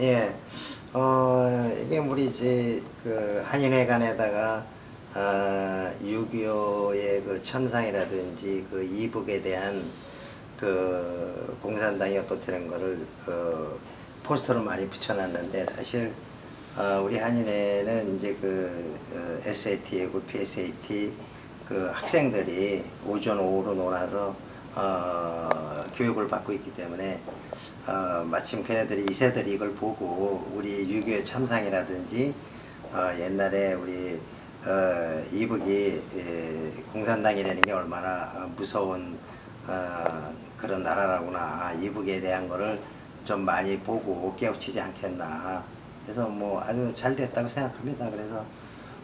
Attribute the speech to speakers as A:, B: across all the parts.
A: 예. 어, 이게 우리 이제 그 한인회관에다가 어, 6.25의 그 천상이라든지 그 이북에 대한 그 공산당이 어떻다는 거를 어, 포스터로 많이 붙여놨는데 사실 어, 우리 한인회는 이제 그 어, SAT하고 PSAT 그 학생들이 오전 오후로 놀아서 어, 교육을 받고 있기 때문에 어, 마침 걔네들이 이세들이 이걸 보고 우리 6.25 참상이라든지 어, 옛날에 우리 어, 이북이 에, 공산당이라는 게 얼마나 어, 무서운 어, 그런 나라라구나. 아, 이북에 대한 거를 좀 많이 보고 깨우치지 않겠나. 그래서 뭐 아주 잘 됐다고 생각합니다. 그래서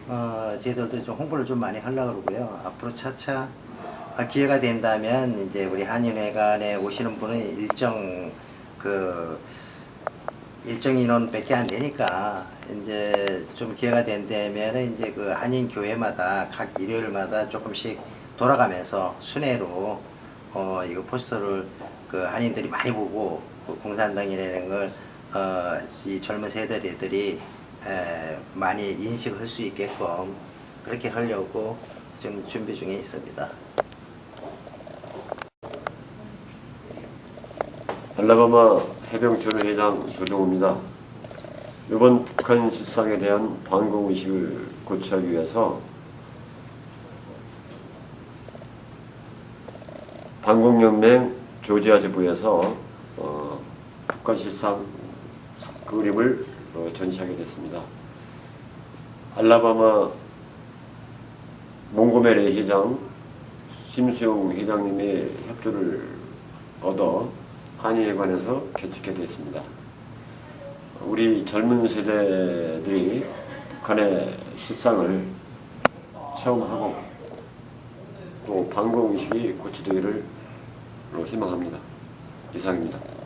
A: 어, 저희들도 좀 홍보를 좀 많이 하려고 그러고요. 앞으로 차차 아, 기회가 된다면 이제 우리 한인회관에 오시는 분은 일정 그 일정 인원밖에 안 되니까 이제 좀 기회가 된다면 이제 그 한인 교회마다 각 일요일마다 조금씩 돌아가면서 순회로 어 이거 포스터를 그 한인들이 많이 보고 그 공산당이라는 걸 어 이 젊은 세대들이 에, 많이 인식할 수 있게끔 그렇게 하려고 지금 준비 중에 있습니다.
B: 알라바마 해병촌 회장 조정우입니다. 이번 북한 실상에 대한 반공 의식을 고취하기 위해서 반공연맹 조지아 지부에서 어, 북한 실상 그림을 어, 전시하게 됐습니다. 알라바마 몽고메레 회장 심수용 회장님의 협조를 얻어 한의회관에서 개최게 되었습니다. 우리 젊은 세대들이 북한의 실상을 체험하고 또 반공의식이 고치되기를 희망합니다. 이상입니다.